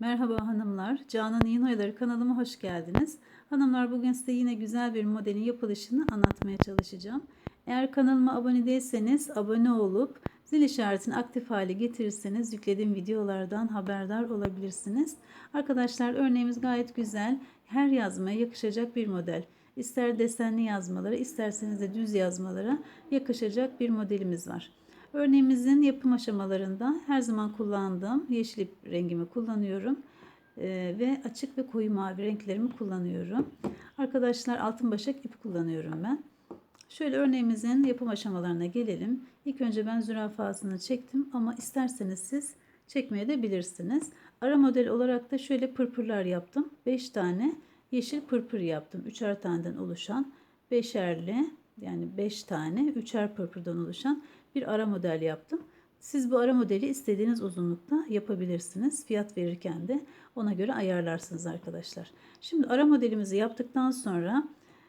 Merhaba hanımlar, Canan Yayın Oyaları kanalıma hoş geldiniz. Hanımlar bugün size yine güzel bir modelin yapılışını anlatmaya çalışacağım. Eğer kanalıma abone değilseniz abone olup zil işaretini aktif hale getirirseniz yüklediğim videolardan haberdar olabilirsiniz. Arkadaşlar örneğimiz gayet güzel, her yazmaya yakışacak bir model. İster desenli yazmalara isterseniz de düz yazmalara yakışacak bir modelimiz var. Örneğimizin yapım aşamalarında her zaman kullandığım yeşil ip rengimi kullanıyorum. Ee, ve açık ve koyu mavi renklerimi kullanıyorum. Arkadaşlar altın başak ip kullanıyorum ben. Şöyle örneğimizin yapım aşamalarına gelelim. İlk önce ben zürafasını çektim ama isterseniz siz çekmeye de bilirsiniz. Ara model olarak da şöyle pırpırlar yaptım. 5 tane yeşil pırpır yaptım. Üçer taneden oluşan beşerli yani 5 tane üçer pırpırdan oluşan bir ara model yaptım. Siz bu ara modeli istediğiniz uzunlukta yapabilirsiniz. Fiyat verirken de ona göre ayarlarsınız arkadaşlar. Şimdi ara modelimizi yaptıktan sonra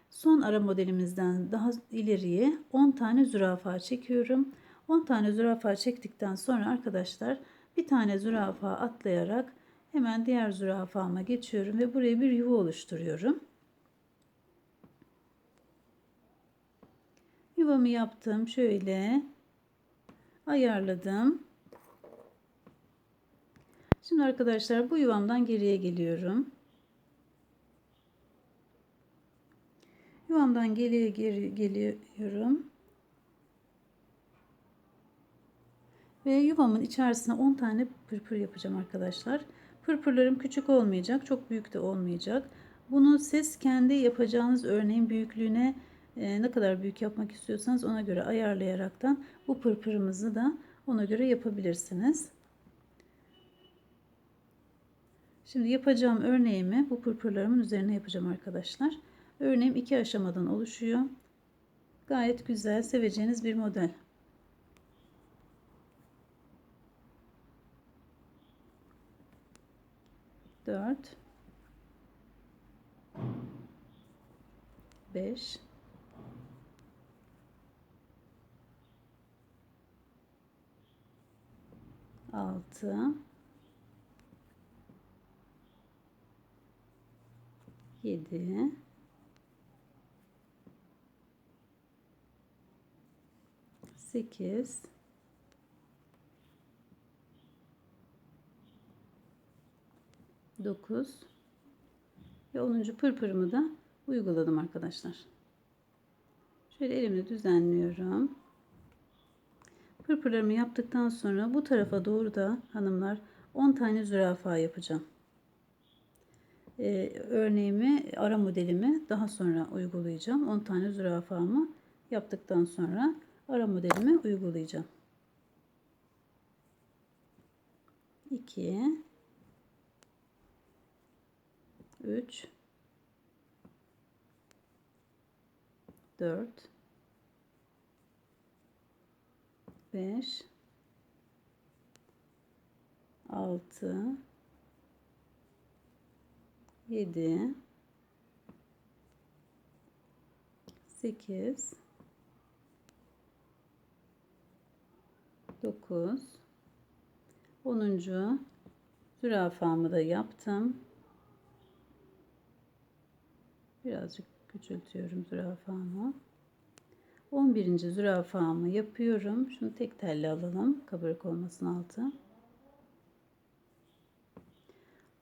son ara modelimizden daha ileriye 10 tane zürafa çekiyorum. 10 tane zürafa çektikten sonra arkadaşlar bir tane zürafa atlayarak hemen diğer zürafama geçiyorum ve buraya bir yuva oluşturuyorum. Yuvamı yaptım şöyle ayarladım. Şimdi arkadaşlar bu yuvamdan geriye geliyorum. Yuvamdan geriye geri geliyorum. Ve yuvamın içerisine 10 tane pırpır yapacağım arkadaşlar. Pırpırlarım küçük olmayacak, çok büyük de olmayacak. Bunu siz kendi yapacağınız örneğin büyüklüğüne ne kadar büyük yapmak istiyorsanız ona göre ayarlayaraktan bu pırpırımızı da ona göre yapabilirsiniz. Şimdi yapacağım örneğimi bu pırpırlarımın üzerine yapacağım arkadaşlar. Örneğim iki aşamadan oluşuyor. Gayet güzel, seveceğiniz bir model. Dört. Beş. 6 7 8 9 ve 10. pırpırımı da uyguladım arkadaşlar. Şöyle elimle düzenliyorum. Pırpırlarımı yaptıktan sonra bu tarafa doğru da hanımlar 10 tane zürafa yapacağım. Ee, örneğimi, ara modelimi daha sonra uygulayacağım. 10 tane zürafamı yaptıktan sonra ara modelimi uygulayacağım. 2 3 4 5 6 7 8 9 10. zürafamı da yaptım. Birazcık küçültüyorum zürafamı. 11. zürafamı yapıyorum. Şunu tek telli alalım. Kabarık olmasın altı.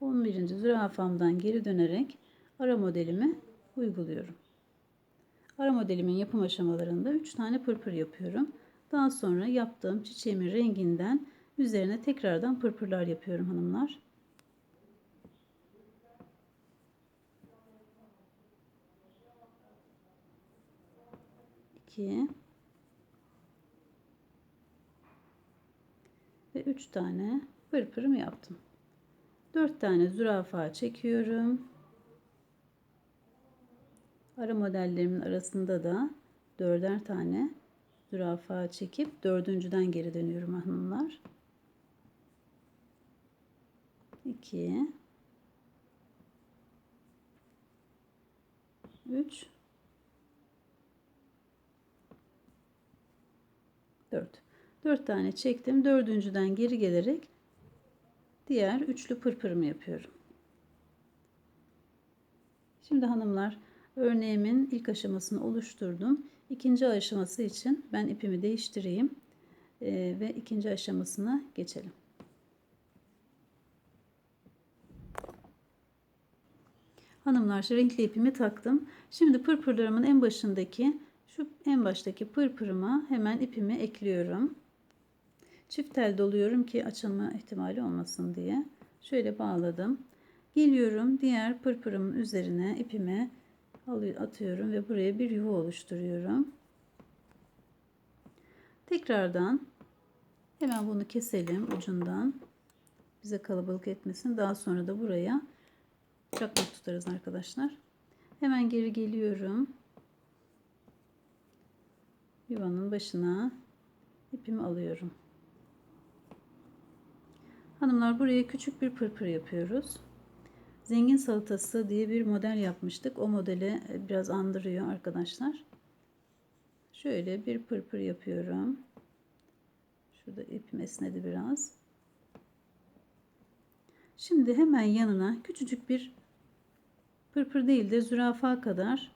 11. zürafamdan geri dönerek ara modelimi uyguluyorum. Ara modelimin yapım aşamalarında 3 tane pırpır yapıyorum. Daha sonra yaptığım çiçeğimin renginden üzerine tekrardan pırpırlar yapıyorum hanımlar. 2 ve 3 tane pırpırım yaptım. 4 tane zürafa çekiyorum. Ara modellerimin arasında da dörder tane zürafa çekip dördüncüden geri dönüyorum hanımlar. 2 3 4. 4 tane çektim. Dördüncüden geri gelerek diğer üçlü pırpırımı yapıyorum. Şimdi hanımlar örneğimin ilk aşamasını oluşturdum. İkinci aşaması için ben ipimi değiştireyim ee, ve ikinci aşamasına geçelim. Hanımlar renkli ipimi taktım. Şimdi pırpırlarımın en başındaki şu en baştaki pırpırıma hemen ipimi ekliyorum. Çift tel doluyorum ki açılma ihtimali olmasın diye. Şöyle bağladım. Geliyorum diğer pırpırımın üzerine ipimi atıyorum ve buraya bir yuva oluşturuyorum. Tekrardan hemen bunu keselim ucundan. Bize kalabalık etmesin. Daha sonra da buraya çakmak tutarız arkadaşlar. Hemen geri geliyorum. Yuvanın başına ipimi alıyorum. Hanımlar buraya küçük bir pırpır yapıyoruz. Zengin salatası diye bir model yapmıştık. O modeli biraz andırıyor arkadaşlar. Şöyle bir pırpır yapıyorum. Şurada ipim esnedi biraz. Şimdi hemen yanına küçücük bir pırpır değil de zürafa kadar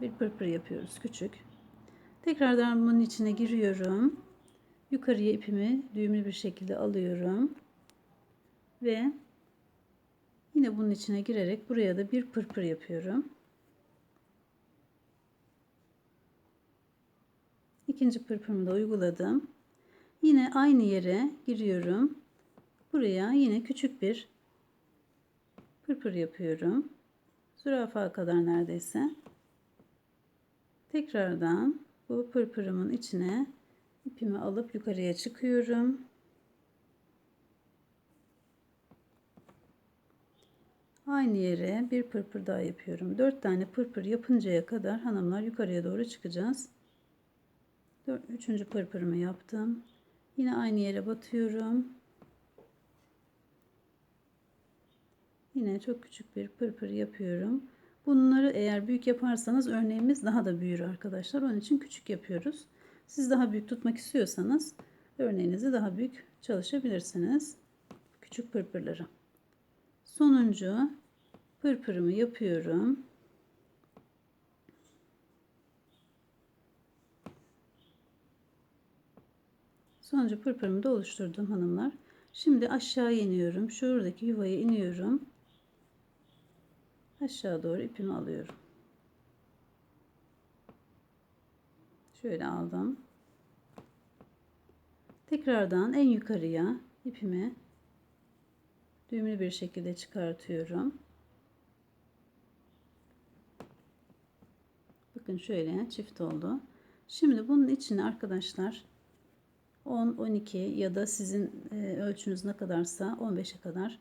bir pırpır yapıyoruz küçük. Tekrardan bunun içine giriyorum. Yukarıya ipimi düğümlü bir şekilde alıyorum. Ve yine bunun içine girerek buraya da bir pırpır yapıyorum. İkinci pırpırımı da uyguladım. Yine aynı yere giriyorum. Buraya yine küçük bir pırpır yapıyorum. Zürafa kadar neredeyse. Tekrardan bu pırpırımın içine ipimi alıp yukarıya çıkıyorum. Aynı yere bir pırpır daha yapıyorum. 4 tane pırpır yapıncaya kadar hanımlar yukarıya doğru çıkacağız. 4, 3. pırpırımı yaptım. Yine aynı yere batıyorum. Yine çok küçük bir pırpır yapıyorum. Bunları eğer büyük yaparsanız örneğimiz daha da büyür arkadaşlar. Onun için küçük yapıyoruz. Siz daha büyük tutmak istiyorsanız örneğinizi daha büyük çalışabilirsiniz. Küçük pırpırları. Sonuncu pırpırımı yapıyorum. Sonuncu pırpırımı da oluşturdum hanımlar. Şimdi aşağı iniyorum. Şuradaki yuvaya iniyorum. Aşağı doğru ipimi alıyorum. Şöyle aldım. Tekrardan en yukarıya ipimi düğümlü bir şekilde çıkartıyorum. Bakın şöyle çift oldu. Şimdi bunun içine arkadaşlar 10, 12 ya da sizin e, ölçünüz ne kadarsa 15'e kadar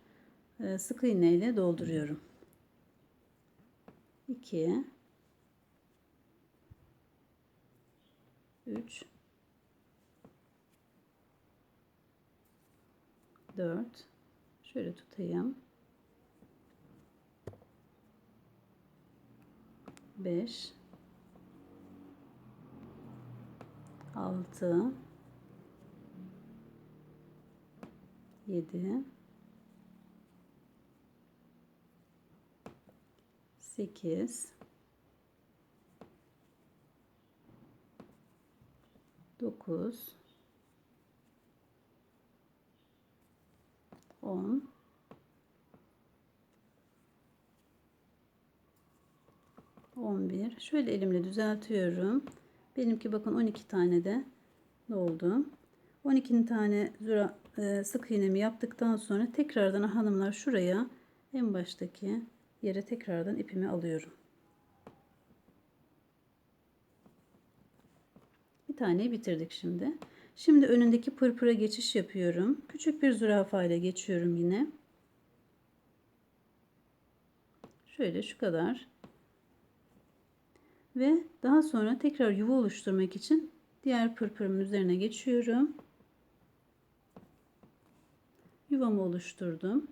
e, sık iğne ile dolduruyorum. 2 3 4 şöyle tutayım. 5 6 7 8 9 10 11 şöyle elimle düzeltiyorum. Benimki bakın 12 tane de doldu. 12 tane zura, e, sık iğnemi yaptıktan sonra tekrardan hanımlar şuraya en baştaki yere tekrardan ipimi alıyorum bir taneyi bitirdik şimdi Şimdi önündeki pırpıra geçiş yapıyorum. Küçük bir zürafa ile geçiyorum yine. Şöyle şu kadar. Ve daha sonra tekrar yuva oluşturmak için diğer pırpırımın üzerine geçiyorum. Yuvamı oluşturdum.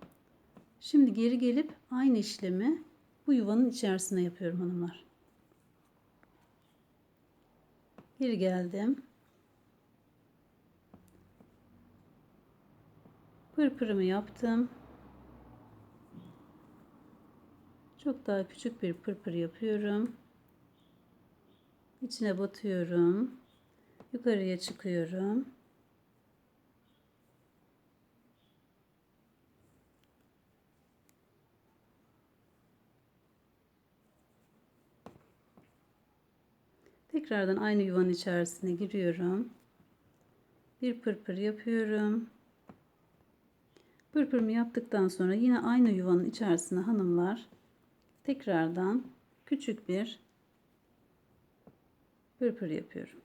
Şimdi geri gelip aynı işlemi bu yuvanın içerisine yapıyorum hanımlar. Geri geldim. Pırpırımı yaptım. Çok daha küçük bir pırpır yapıyorum. İçine batıyorum. Yukarıya çıkıyorum. Tekrardan aynı yuvanın içerisine giriyorum. Bir pırpır yapıyorum. Pırpırımı yaptıktan sonra yine aynı yuvanın içerisine hanımlar tekrardan küçük bir pırpır yapıyorum.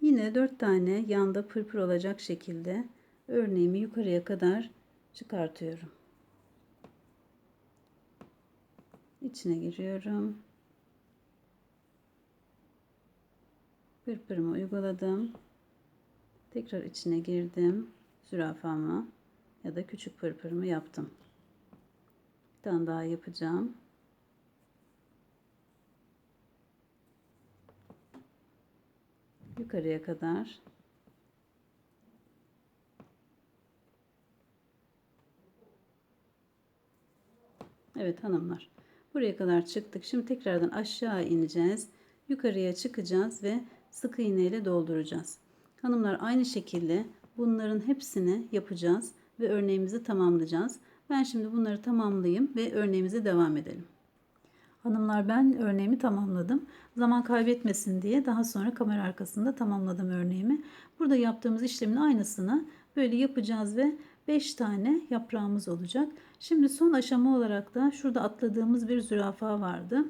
Yine 4 tane yanda pırpır olacak şekilde örneğimi yukarıya kadar çıkartıyorum. İçine giriyorum. Pırpırımı uyguladım. Tekrar içine girdim. Zürafamı ya da küçük pırpırımı yaptım. Bir tane daha yapacağım. Yukarıya kadar. Evet hanımlar. Buraya kadar çıktık. Şimdi tekrardan aşağı ineceğiz. Yukarıya çıkacağız ve sık iğne ile dolduracağız. Hanımlar aynı şekilde bunların hepsini yapacağız ve örneğimizi tamamlayacağız. Ben şimdi bunları tamamlayayım ve örneğimize devam edelim. Hanımlar ben örneğimi tamamladım. Zaman kaybetmesin diye daha sonra kamera arkasında tamamladım örneğimi. Burada yaptığımız işlemin aynısını böyle yapacağız ve 5 tane yaprağımız olacak. Şimdi son aşama olarak da şurada atladığımız bir zürafa vardı.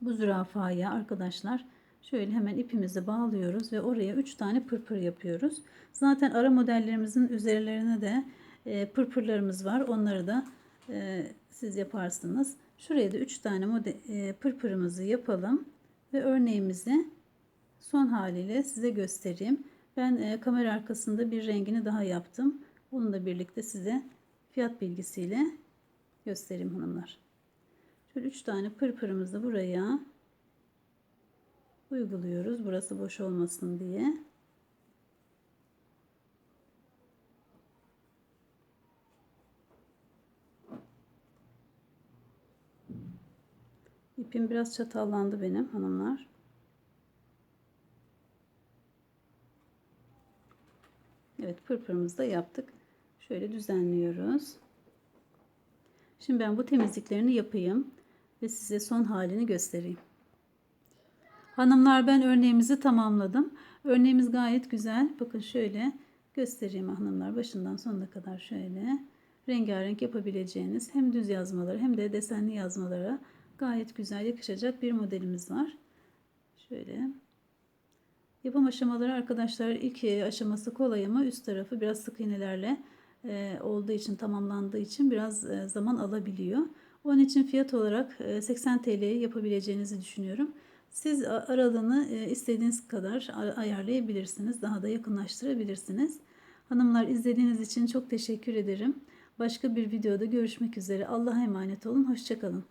Bu zürafaya arkadaşlar şöyle hemen ipimizi bağlıyoruz ve oraya 3 tane pırpır yapıyoruz. Zaten ara modellerimizin üzerlerine de e, pırpırlarımız var. Onları da e, siz yaparsınız. Şuraya da 3 tane model, e, pırpırımızı yapalım ve örneğimizi son haliyle size göstereyim. Ben kamera arkasında bir rengini daha yaptım. Onunla birlikte size fiyat bilgisiyle göstereyim hanımlar. Şöyle 3 tane pırpırımızı buraya uyguluyoruz. Burası boş olmasın diye. İpim biraz çatallandı benim hanımlar. Evet pırpırımızı da yaptık. Şöyle düzenliyoruz. Şimdi ben bu temizliklerini yapayım ve size son halini göstereyim. Hanımlar ben örneğimizi tamamladım. Örneğimiz gayet güzel. Bakın şöyle göstereyim hanımlar başından sonuna kadar şöyle rengarenk yapabileceğiniz hem düz yazmaları hem de desenli yazmalara gayet güzel yakışacak bir modelimiz var. Şöyle yapım aşamaları arkadaşlar ilk aşaması kolay ama üst tarafı biraz sık iğnelerle e, olduğu için tamamlandığı için biraz e, zaman alabiliyor. Onun için fiyat olarak e, 80 TL'ye yapabileceğinizi düşünüyorum. Siz aralığını e, istediğiniz kadar ayarlayabilirsiniz. Daha da yakınlaştırabilirsiniz. Hanımlar izlediğiniz için çok teşekkür ederim. Başka bir videoda görüşmek üzere. Allah'a emanet olun. Hoşçakalın.